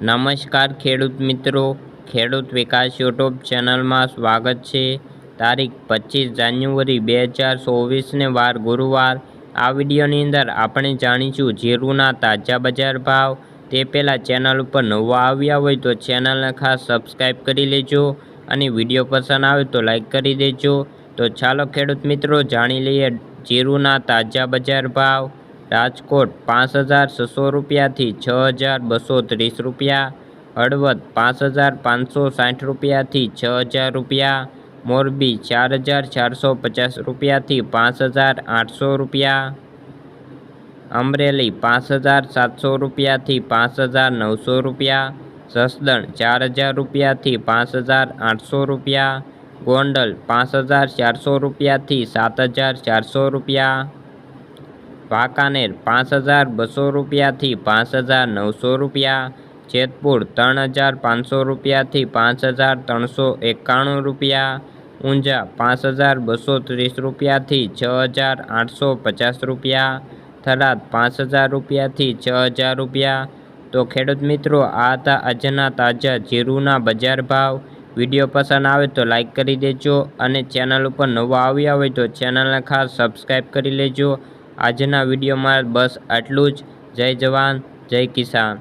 નમસ્કાર ખેડૂત મિત્રો. ખેડૂત વિકાસ યુટ્યુબ ચેનલમાં સ્વાગત છે. તારીખ પચીસ જાન્યુઆરી બે હજાર ચોવીસને વાર ગુરુવાર. આ વિડીયોની અંદર આપણે જાણીશું જીરુના તાજા બજાર ભાવ. તે પહેલાં ચેનલ ઉપર નવા આવ્યા હોય તો ચેનલને ખાસ સબસ્ક્રાઈબ કરી લેજો અને વીડિયો પસંદ આવે તો લાઈક કરી દેજો. તો ચાલો ખેડૂત મિત્રો, જાણી લઈએ જીરુના તાજા બજાર ભાવ. રાજકોટ પાંચ હજાર છસો રૂપિયાથી છ હજાર બસો ત્રીસ રૂપિયા. હળવદ પાંચ હજાર પાંચસો સાઠ રૂપિયાથી છ હજાર રૂપિયા. મોરબી ચાર હજાર ચારસો પચાસ રૂપિયાથી પાંચ હજાર આઠસો રૂપિયા. અમરેલી પાંચ હજાર સાતસો રૂપિયાથી પાંચ હજાર નવસો રૂપિયા. જસદણ ચાર હજાર રૂપિયાથી પાંચ હજાર આઠસો રૂપિયા. ગોંડલ પાંચ હજાર ચારસો રૂપિયાથી સાત હજાર ચારસો રૂપિયા. વાંકાનેર પાંચ હજાર બસો રૂપિયાથી પાંચ હજાર નવસો રૂપિયા. જેતપુર ત્રણ હજાર પાંચસો રૂપિયાથી પાંચ હજાર ત્રણસો એકાણું રૂપિયા. ઊંઝા પાંચ હજાર બસો ત્રીસ રૂપિયાથી છ હજાર આઠસો પચાસ રૂપિયા. થરાદ પાંચ હજાર રૂપિયાથી છ હજાર રૂપિયા. તો ખેડૂત મિત્રો, આ હતા આજના તાજા જીરુના બજાર ભાવ. વીડિયો પસંદ આવે તો લાઇક કરી દેજો અને ચેનલ ઉપર નવા આવ્યા હોય તો ચેનલને ખાસ સબસ્ક્રાઈબ કરી લેજો. આજના વિડીયોમાં બસ આટલું જ. જય જવાન જય કિસાન.